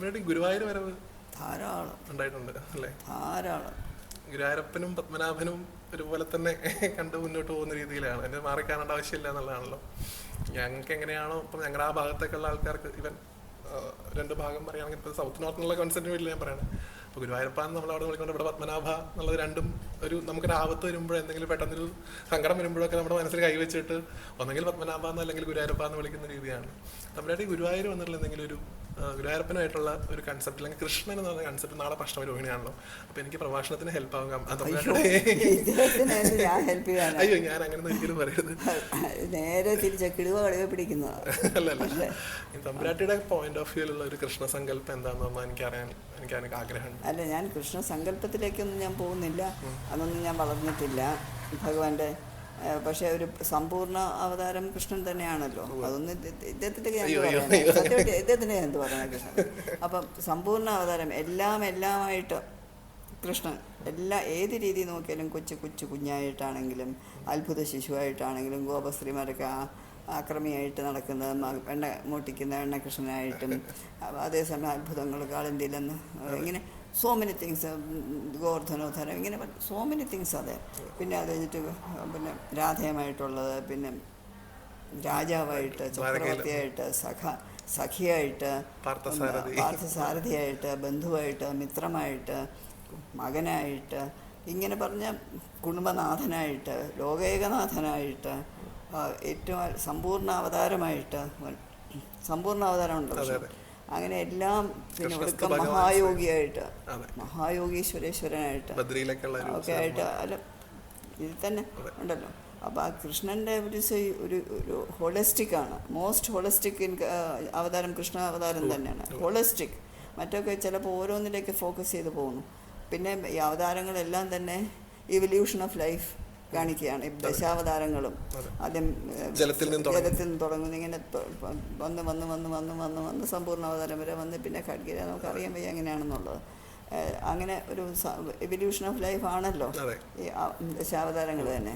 ഗുരുവായൂർ വരവ് ധാരാളം. ഉണ്ടായിട്ടുണ്ട് അല്ലേ? ധാരാളം. ഗുരുവായൂരപ്പനും പത്മനാഭനും ഒരുപോലെ തന്നെ കണ്ട് മുന്നോട്ട് പോകുന്ന രീതിയിലാണ്. എന്നെ മാറി ആവശ്യമില്ല എന്നുള്ളതാണല്ലോ. ഞങ്ങൾക്ക് എങ്ങനെയാണോ ഇപ്പം ഞങ്ങളുടെ ആ ഭാഗത്തേക്കുള്ള ആൾക്കാർക്ക് ഇവൻ രണ്ട് ഭാഗം പറയുകയാണെങ്കിൽ ഇപ്പോൾ സൗത്ത് നോർത്ത് എന്നുള്ള കോൺസെപ്റ്റ് വീട്ടിൽ ഞാൻ പറയണേ. അപ്പോൾ ഗുരുവായൂരപ്പ എന്ന് നമ്മൾ അവിടെ വിളിക്കൊണ്ട് ഇവിടെ പത്മനാഭ എന്നുള്ളത് രണ്ടും ഒരു നമുക്കൊരു ആപത്ത് വരുമ്പോഴോ എന്തെങ്കിലും പെട്ടെന്നൊരു സങ്കടം വരുമ്പോഴൊക്കെ നമ്മുടെ മനസ്സിൽ കൈവച്ചിട്ട് ഒന്നെങ്കിൽ പത്മനാഭ എന്ന് അല്ലെങ്കിൽ ഗുരുവായൂരപ്പ എന്ന് വിളിക്കുന്ന രീതിയാണ്. നമ്മുടെ ഈ ഗുരുവായൂർ വന്നിട്ടുള്ള എന്തെങ്കിലും ഒരു ഗുരുവായൂരപ്പനായിട്ടുള്ള ഒരു കൺസെപ്റ്റ് അല്ലെങ്കിൽ കൃഷ്ണൻ എന്ന് പറഞ്ഞ കൺസെപ്റ്റ് നാളെ പ്രശ്നരോഹിണിയാണല്ലോ അപ്പൊ എനിക്ക് പ്രഭാഷണത്തിന് ഹെൽപ്പ് ആകാം അയ്യോ ഞാൻ അങ്ങനെ ഒരിക്കലും പറയരുത്. നേരെ തിരിച്ച കിടുവ കളിവെ പിടിക്കുന്നതാണ് അല്ല അല്ല. ഈ തമ്പുരാട്ടിയുടെ പോയിന്റ് ഓഫ് വ്യൂലുള്ള ഒരു കൃഷ്ണ സങ്കല്പം എന്താണെന്ന് എനിക്കറിയാൻ എനിക്ക് എനിക്ക് ആഗ്രഹമുണ്ട്. അല്ല ഞാൻ കൃഷ്ണ സങ്കല്പത്തിലേക്കൊന്നും ഞാൻ പോകുന്നില്ല. അതൊന്നും ഞാൻ വളർന്നിട്ടില്ല. ഭഗവാന്റെ പക്ഷേ ഒരു സമ്പൂർണ അവതാരം കൃഷ്ണൻ തന്നെയാണല്ലോ. അതൊന്നും ഇദ്ദേഹത്തിന്റെ പറയുന്നത് സത്യമായിട്ട് ഇദ്ദേഹത്തിന് എന്ത് പറയാനാ കൃഷ്ണൻ? അപ്പം സമ്പൂർണ അവതാരം എല്ലാം എല്ലാമായിട്ട് കൃഷ്ണൻ എല്ലാ ഏത് രീതി നോക്കിയാലും കൊച്ചു കൊച്ചു കുഞ്ഞായിട്ടാണെങ്കിലും അത്ഭുത ശിശുവായിട്ടാണെങ്കിലും ഗോപശ്രീമാരൊക്കെ അക്രമിയായിട്ട് ആക്രമിയായിട്ട് നടക്കുന്ന എണ്ണ മൂട്ടിക്കുന്ന എണ്ണകൃഷ്ണനായിട്ടും കൃഷ്ണനായിട്ടും അതേസമയം അത്ഭുതങ്ങൾ കാളിന്തിയിലെന്ന് ഇങ്ങനെ സോ മെനി തിങ്സ് ഗോവർദ്ധനോധനം ഇങ്ങനെ സോ മെനി തിങ്സ് അതെ പിന്നെ അത് കഴിഞ്ഞിട്ട് പിന്നെ രാധേയമായിട്ടുള്ളത് പിന്നെ രാജാവായിട്ട് ചക്രവർത്തിയായിട്ട് സഖ സഖിയായിട്ട് പാർത്ഥസാരഥി. പാർത്ഥസാരഥിയായിട്ട് ബന്ധുവായിട്ട് മിത്രമായിട്ട് മകനായിട്ട് ഇങ്ങനെ പറഞ്ഞ കുടുംബനാഥനായിട്ട് ലോകേകനാഥനായിട്ട് ഏറ്റവും സമ്പൂർണ അവതാരമായിട്ട് സമ്പൂർണ അവതാരം ഉണ്ടല്ലോ അതെ, അതെ. അങ്ങനെ എല്ലാം പിന്നെ ഒടുക്കം മഹായോഗിയായിട്ട്. മഹായോഗീശ്വരേശ്വരനായിട്ട്. ഒക്കെ ആയിട്ട് അല്ല ഇതിൽ തന്നെ ഉണ്ടല്ലോ. അപ്പോൾ ആ കൃഷ്ണന്റെ ഒരു ഒരു ഒരു ഹോളിസ്റ്റിക് ആണ്. മോസ്റ്റ് ഹോളിസ്റ്റിക് ഇൻ അവതാരം കൃഷ്ണ അവതാരം തന്നെയാണ്. ഹോളിസ്റ്റിക് മറ്റൊക്കെ ചിലപ്പോൾ ഓരോന്നിലേക്ക് ഫോക്കസ് ചെയ്ത് പോകുന്നു. പിന്നെ ഈ അവതാരങ്ങളെല്ലാം തന്നെ ഇവല്യൂഷൻ ഓഫ് ലൈഫ് കാണിക്കുകയാണ്. ദശാവതാരങ്ങളും ആദ്യം ജലത്തിൽ നിന്ന് തുടങ്ങുന്നു ഇങ്ങനെ വന്ന് വന്ന് വന്ന് വന്ന് വന്ന് വന്ന് സമ്പൂർണ അവതാരം വരെ വന്ന് പിന്നെ ഖഡ്ഗിര നമുക്ക് അറിയാൻ വയ്യ എങ്ങനെയാണെന്നുള്ളത്. അങ്ങനെ ഒരു എവല്യൂഷൻ ഓഫ് ലൈഫ് ആണല്ലോ ഈ ദശാവതാരങ്ങൾ തന്നെ.